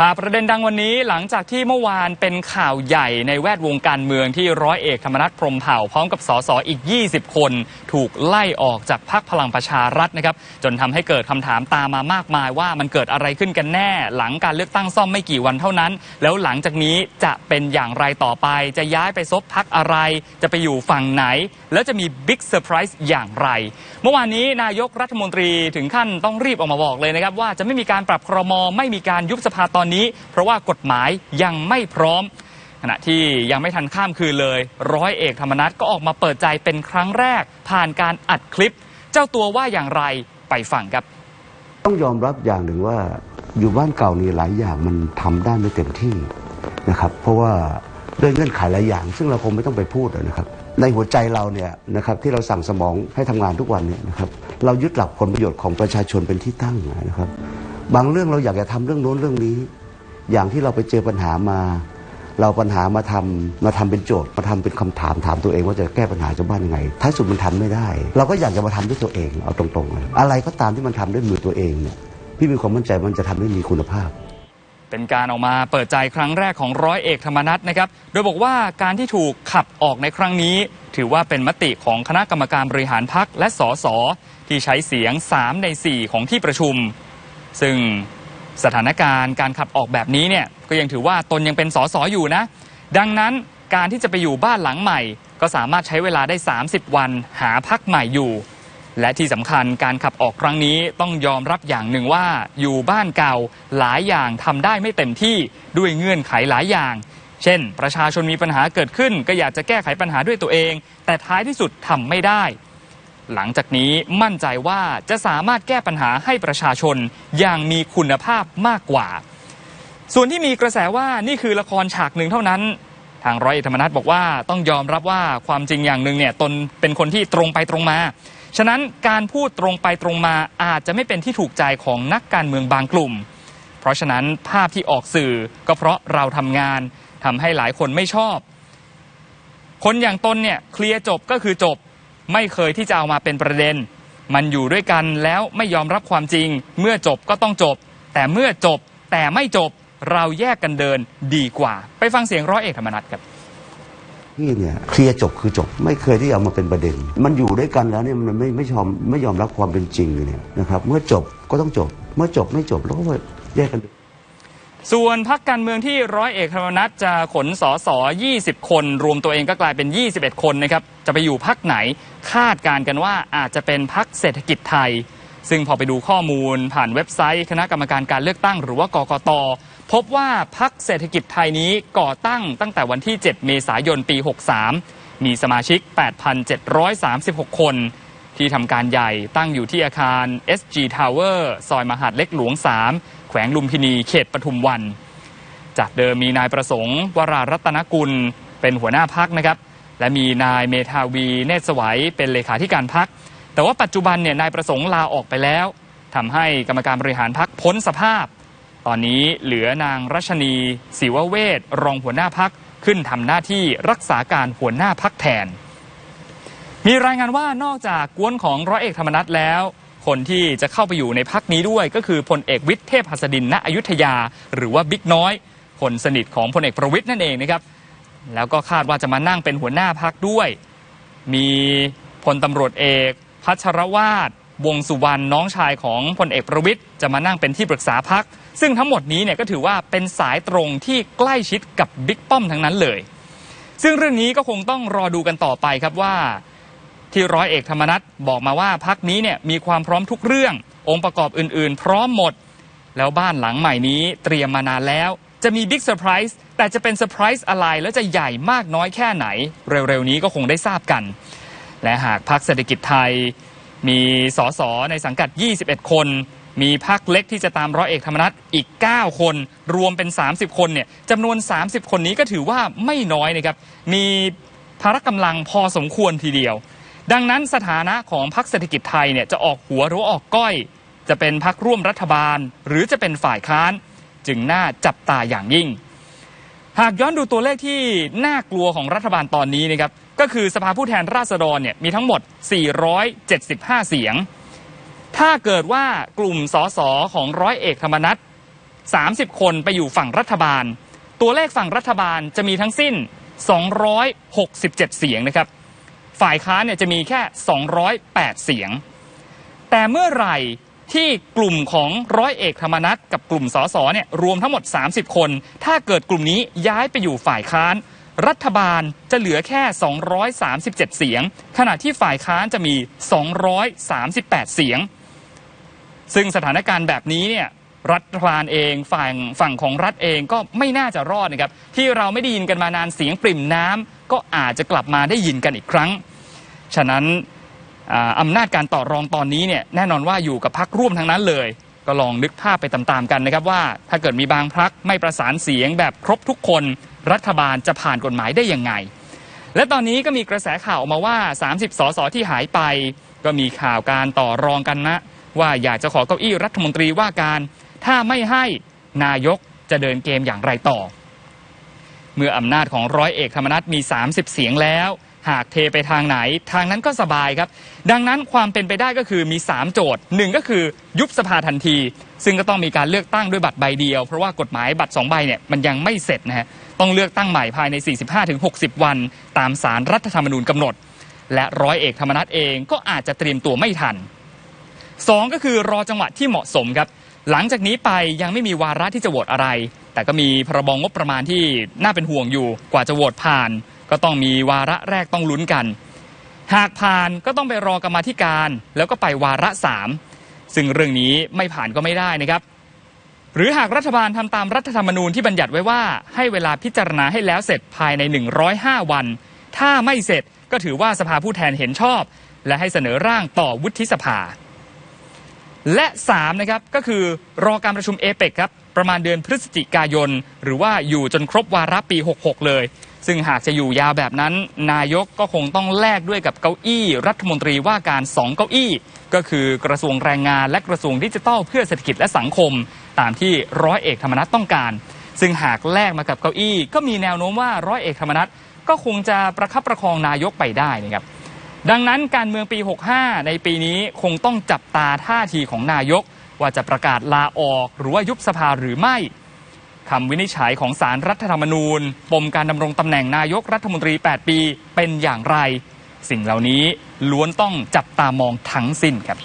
พาประเด็นดังวันนี้หลังจากที่เมื่อวานเป็นข่าวใหญ่ในแวดวงการเมืองที่ร้อยเอกธรรมนัฐพรมเผ่า พร้อมกับสสอีก 20 คน ถูกไล่ออกจากพักพลังประชารัฐนะครับจนทำให้เกิดคำถามตามมามากมายว่ามันเกิดอะไรขึ้นกันแน่ หลังการเลือกตั้งซ่อมไม่กี่วันเท่านั้น แล้วหลังจากนี้จะเป็นอย่างไรต่อไป จะย้ายไปซบพักอะไร จะไปอยู่ฝั่งไหน แล้วจะมีบิ๊กเซอร์ไพรส์อย่างไร เมื่อวานนี้นายกรัฐมนตรีถึงขั้นต้องรีบออกมาบอกเลยนะครับว่าจะไม่มีการปรับครมไม่มีการยุบสภาตอนนี้ เพราะว่ากฎหมายยังไม่พร้อม ขณะที่ยังไม่ทันข้ามคืนเลย ร้อยเอกธรรมนัฐก็ออกมาเปิดใจเป็นครั้งแรก ผ่านการอัดคลิป เจ้าตัวว่าอย่างไรไปฟังครับ ต้องยอมรับอย่างหนึ่งว่าอยู่บ้านเก่านี่หลายอย่างมันทำได้ไม่เต็มที่นะครับ เพราะว่าด้วยเงื่อนไขหลายอย่าง ซึ่งเราคงไม่ต้องไปพูดนะครับในหัวใจเราเนี่ยนะครับที่เราสั่งสมองให้ทำงานทุกวันเนี่ยนะครับเรายึดหลักผลประโยชน์ของประชาชนเป็นที่ตั้งนะครับ บางเรื่องเราอยากจะทำเรื่องโน้นเรื่องนี้ อย่างที่เราไปเจอปัญหามา เราปัญหามาทำมาทำเป็นโจทย์มาทำเป็นคำถามถามตัวเองว่าจะแก้ปัญหาชาวบ้านยังไงท้ายสุดมันทำไม่ได้ เราก็อยากจะมาทำด้วยตัวเองเอาตรงๆ อะไรก็ตามที่มันทำด้วยมือตัวเองเนี่ยพี่มีความมั่นใจมันจะทำให้มีคุณภาพเป็นการออกมาเปิดใจครั้งแรกของร้อยเอกธรรมนัฐนะครับ โดยบอกว่าการที่ถูกขับออกในครั้งนี้ ถือว่าเป็นมติของคณะกรรมการบริหารพักและสสที่ใช้เสียง 3 ใน 4 ของที่ประชุม ซึ่งสถานการณ์การขับออกแบบนี้เนี่ยก็ยังถือว่าตนยังเป็นสสอยู่นะ ดังนั้นการที่จะไปอยู่บ้านหลังใหม่ ก็สามารถใช้เวลาได้ 30 วันหาพักใหม่อยู่ และที่สำคัญการขับออกครั้งนี้ต้องยอมรับอย่างหนึ่งว่าอยู่บ้านเก่าหลายอย่างทำได้ไม่เต็มที่ด้วยเงื่อนไขหลายอย่าง เช่น ประชาชนมีปัญหาเกิดขึ้น ก็อยากจะแก้ไขปัญหาด้วยตัวเอง แต่ท้ายที่สุดทำไม่ได้ หลังจากนี้มั่นใจว่าจะสามารถแก้ปัญหาให้ประชาชนอย่างมีคุณภาพมากกว่า ส่วนที่มีกระแสว่านี่คือละครฉากหนึ่งเท่านั้น ทางร้อยเอกธรรมนัฐบอกว่าต้องยอมรับว่าความจริงอย่างหนึ่งเนี่ยตนเป็นคนที่ตรงไปตรงมา ฉะนั้นการพูดตรงไปตรงมาอาจจะไม่เป็นที่ถูกใจของนักการเมืองบางกลุ่ม เพราะฉะนั้นภาพที่ออกสื่อก็เพราะเราทำงานทำให้หลายคนไม่ชอบ คนอย่างตนเนี่ยเคลียร์จบก็คือจบ ไม่เคยที่จะเอามาเป็นประเด็น มันอยู่ด้วยกันแล้วไม่ยอมรับความจริง เมื่อจบก็ต้องจบ แต่เมื่อจบแต่ไม่จบเราแยกกันเดินดีกว่า ไปฟังเสียงร้อยเอกธรรมนัฐครับพี่เนี่ยเคลียร์จบคือจบไม่เคยที่เอามาเป็นประเด็น มันอยู่ด้วยกันแล้วเนี่ยมันไม่ไม่ยอมไม่ยอมรับความเป็นจริงเลยเนี่ยนะครับ เมื่อจบก็ต้องจบ เมื่อจบไม่จบแล้วก็แยกกัน ส่วนพักการเมืองที่ร้อยเอกธรรมนัฐจะขนสอสอ20 คน รวมตัวเองก็กลายเป็น 21 คนนะครับ จะไปอยู่พักไหนคาดการกันว่าอาจจะเป็นพักเศรษฐกิจไทย ซึ่งพอไปดูข้อมูลผ่านเว็บไซต์ คณะกรรมการการเลือกตั้งหรือว่ากกต พบว่าพักเศรษฐกิจไทยนี้ก่อตั้งตั้งแต่วันที่ 7 เมษายนปี 63 มีสมาชิก 8,736 คน ที่ทำการใหญ่ตั้งอยู่ที่อาคาร SG Tower ซอยมหาดเล็กหลวง 3 แขวงลุมพินีเขตปทุมวัน จากเดิมมีนายประสงค์วรารัตนกุลเป็นหัวหน้าพักนะครับ และมีนายเมธาวีเนตรสวัยเป็นเลขาธิการพัก แต่ว่าปัจจุบันเนี่ยนายประสงค์ลาออกไปแล้วทำให้กรรมการบริหารพักพ้นสภาพ ตอนนี้เหลือนางรัชนีศิวเวศรองหัวหน้าพักขึ้นทำหน้าที่รักษาการหัวหน้าพักแทน มีรายงานว่านอกจากกวนของร้อยเอกธรรมนัฐแล้ว คนที่จะเข้าไปอยู่ในพักนี้ด้วย ก็คือพลเอกวิทย์เทพหัสดินณอยุธยา หรือว่าบิ๊กน้อย คนสนิทของพลเอกประวิทย์นั่นเองนะครับ แล้วก็คาดว่าจะมานั่งเป็นหัวหน้าพักด้วย มีพลตำรวจเอก พัชรวาดวงสุวรรณน้องชายของพลเอกประวิทย์จะมานั่งเป็นที่ปรึกษาพัก ซึ่งทั้งหมดนี้เนี่ยก็ถือว่าเป็นสายตรงที่ใกล้ชิดกับบิ๊กป้อมทั้งนั้นเลย ซึ่งเรื่องนี้ก็คงต้องรอดูกันต่อไปครับว่า ที่ร้อยเอกธรรมนัฐบอกมาว่าพักนี้เนี่ยมีความพร้อมทุกเรื่อง องค์ประกอบอื่น ๆ พร้อมหมด แล้วบ้านหลังใหม่นี้เตรียมมานานแล้ว จะมีบิ๊กเซอร์ไพรส์แต่จะเป็นเซอร์ไพรส์อะไร แล้วจะใหญ่มากน้อยแค่ไหน เร็ว ๆ นี้ก็คงได้ทราบกัน และหากพักเศรษฐกิจไทย มีสสในสังกัด 21 คนมีพักเล็กที่จะตามร้อยเอกธรรมนัฐอีก 9 คน รวมเป็น 30 คนเนี่ยจำนวน 30 คนนี้ก็ถือว่าไม่น้อยนะครับ มีพละกำลังพอสมควรทีเดียว ดังนั้นสถานะของพรรคเศรษฐกิจไทยเนี่ยจะออกหัวหรือว่าออกก้อย จะเป็นพรรคร่วมรัฐบาล หรือจะเป็นฝ่ายค้าน จึงน่าจับตาอย่างยิ่ง หากย้อนดูตัวเลขที่น่ากลัวของรัฐบาลตอนนี้นะครับก็คือสภาผู้แทนราษฎรเนี่ยมีทั้งหมด 475 เสียง ถ้าเกิดว่ากลุ่มสสของร้อยเอกธรรมนัฐ30 คนไปอยู่ฝั่งรัฐบาล ตัวเลขฝั่งรัฐบาลจะมีทั้งสิ้น 267 เสียงนะครับ ฝ่ายค้านเนี่ยจะมีแค่ 208 เสียง แต่เมื่อไหร่ที่กลุ่มของร้อยเอกธรรมนัฐกับกลุ่มสสเนี่ยรวมทั้งหมด 30 คน ถ้าเกิดกลุ่มนี้ย้ายไปอยู่ฝ่ายค้าน รัฐบาลจะเหลือแค่ 237 เสียง ขณะที่ฝ่ายค้านจะมี 238 เสียง ซึ่งสถานการณ์แบบนี้เนี่ย รัฐบาลเองฝั่งฝั่งของรัฐเองก็ไม่น่าจะรอดนะครับที่เราไม่ได้ยินกันมานานเสียงปริ่มน้ำก็อาจจะกลับมาได้ยินกันอีกครั้ง ฉะนั้นอ่าอำนาจการต่อรองตอนนี้เนี่ยแน่นอนว่าอยู่กับพักร่วมทั้งนั้นเลย ก็ลองนึกภาพไปตามๆกันนะครับว่า ถ้าเกิดมีบางพักไม่ประสานเสียงแบบครบทุกคน รัฐบาลจะผ่านกฎหมายได้ยังไง และตอนนี้ก็มีกระแสข่าวออกมาว่า 30 สสที่หายไป ก็มีข่าวการต่อรองกันนะว่าอยากจะขอเก้าอี้รัฐมนตรีว่าการ ถ้าไม่ให้นายกจะเดินเกมอย่างไรต่อ เมื่ออำนาจของร้อยเอกธรรมนัฐมี 30 เสียงแล้ว หากเทไปทางไหนทางนั้นก็สบายครับ ดังนั้นความเป็นไปได้ก็คือมี 3 โจทย์หนึ่งก็คือยุบสภาทันที ซึ่งก็ต้องมีการเลือกตั้งด้วยบัตรใบเดียว เพราะว่ากฎหมายบัตร2ใบเนี่ยมันยังไม่เสร็จนะฮะต้องเลือกตั้งใหม่ภายใน 45-60 วัน ตามสารรัฐธรรมนูญกำหนด และร้อยเอกธรรมนัฐเองก็อาจจะเตรียมตัวไม่ทันสองก็คือรอจังหวะที่เหมาะสมครับ หลังจากนี้ไปยังไม่มีวาระที่จะโหวตอะไร แต่ก็มีพรบงบประมาณที่น่าเป็นห่วงอยู่ กว่าจะโหวตผ่าน ก็ต้องมีวาระแรกต้องลุ้นกัน หากผ่านก็ต้องไปรอกรรมธิการ แล้วก็ไปวาระสามซึ่งเรื่องนี้ไม่ผ่านก็ไม่ได้นะครับ หรือหากรัฐบาลทำตามรัฐธรรมนูญที่บัญญัติไว้ว่า ให้เวลาพิจารณาให้แล้วเสร็จภายใน 105 วัน ถ้าไม่เสร็จก็ถือว่าสภาผู้แทนเห็นชอบ และให้เสนอร่างต่อวุฒิสภา และ3นะครับก็คือรอการประชุมเอเปกครับประมาณเดือนพฤศจิกายน หรือว่าอยู่จนครบวาระปี 66 เลย ซึ่งหากจะอยู่ยาวแบบนั้น นายกก็คงต้องแลกด้วยกับเก้าอี้ รัฐมนตรีว่าการ 2 เก้าอี้ ก็คือกระทรวงแรงงานและกระทรวงดิจิทัลเพื่อเศรษฐกิจและสังคม ตามที่ร้อยเอกธรรมนัฐต้องการ ซึ่งหากแลกมากับเก้าอี้ ก็มีแนวโน้มว่าร้อยเอกธรรมนัฐก็คงจะประคับประคองนายกไปได้นะครับ ดังนั้นการเมืองปี 65 ในปีนี้คงต้องจับตาท่าทีของนายก ว่าจะประกาศลาออก หรือว่ายุบสภาหรือไม่คำวินิจฉัยของสารรัฐธรรมนูญ ปมการดำรงตำแหน่งนายกรัฐมนตรี 8 ปีเป็นอย่างไร สิ่งเหล่านี้ล้วนต้องจับตามองทั้งสิ้นครับ